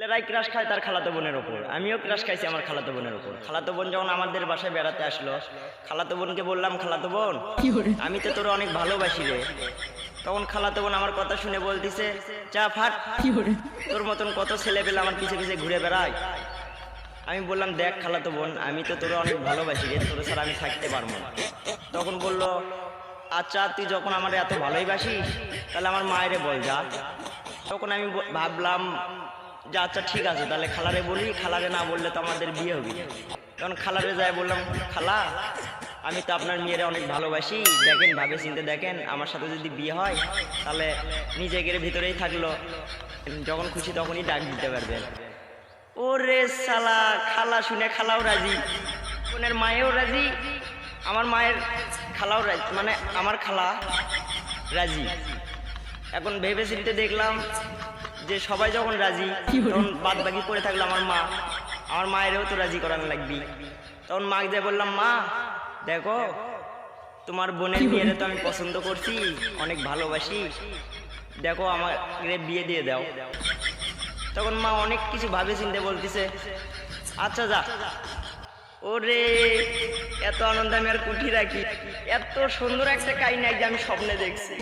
ছেলেরাই ক্রাশ খায় তার খালাতো বোনের ওপর আমিও ক্রাশ খাইছি আমার খালাতো বোনের ওপর খালাতো বোন যখন আমাদের বাসায় বেড়াতে আসলো খালাতো বোনকে বললাম খালাতো বোন আমি তো তোর অনেক ভালোবাসি রে। তখন খালাতো বোন আমার কথা শুনে বলতিছে চা ফাট তোর মতন কত ছেলে পেলে আমার পিছে পিছে ঘুরে বেড়ায়। আমি বললাম দেখ খালাতো বোন আমি তো তোর অনেক ভালোবাসি রে তোর ছাড়া আমি থাকতে পারব না। তখন বলল আচ্ছা তুই যখন আমার এত ভালোই বাসিস তাহলে আমার মায়েরে বল যা। তখন আমি ভাবলাম যে আচ্ছা ঠিক আছে, তাহলে খালারে বলি, খালারে না বললে তো আমাদের বিয়ে হবে। তখন খালারে যায় বললাম, খালা, আমি তো আপনার মেয়েরা অনেক ভালোবাসি, দেখেন, ভাবে চিনতে দেখেন, আমার সাথে যদি বিয়ে হয়, তাহলে নিজেকে ভিতরেই থাকল। যখন খুশি তখনই ডাক দিতে পারবেন ওরে সালা, খালা শুনে খালাও রাজি। বোনের মায়েও রাজি, আমার মায়ের খালাও রাজি মানে আমার খালা রাজি। এখন ভেবে চিনতে দেখলাম যে সবাই যখন রাজি তখন বাদ বাকি পড়ে থাকল আমার মা। আমার মায়েরও তো রাজি করানো লাগবি তখন মাকে দিয়ে বললাম মা দেখো তোমার বোনের বিয়েরে তো আমি পছন্দ করছি অনেক ভালোবাসি। দেখো আমার বিয়ে দিয়ে দাও। তখন মা অনেক কিছু ভাবে চিনতে বলতেছে আচ্ছা যা। ওরে এত আনন্দ আমি আর কুঠি রাখি। এত সুন্দর একটা কাহিনী যে আমি স্বপ্নে দেখছি।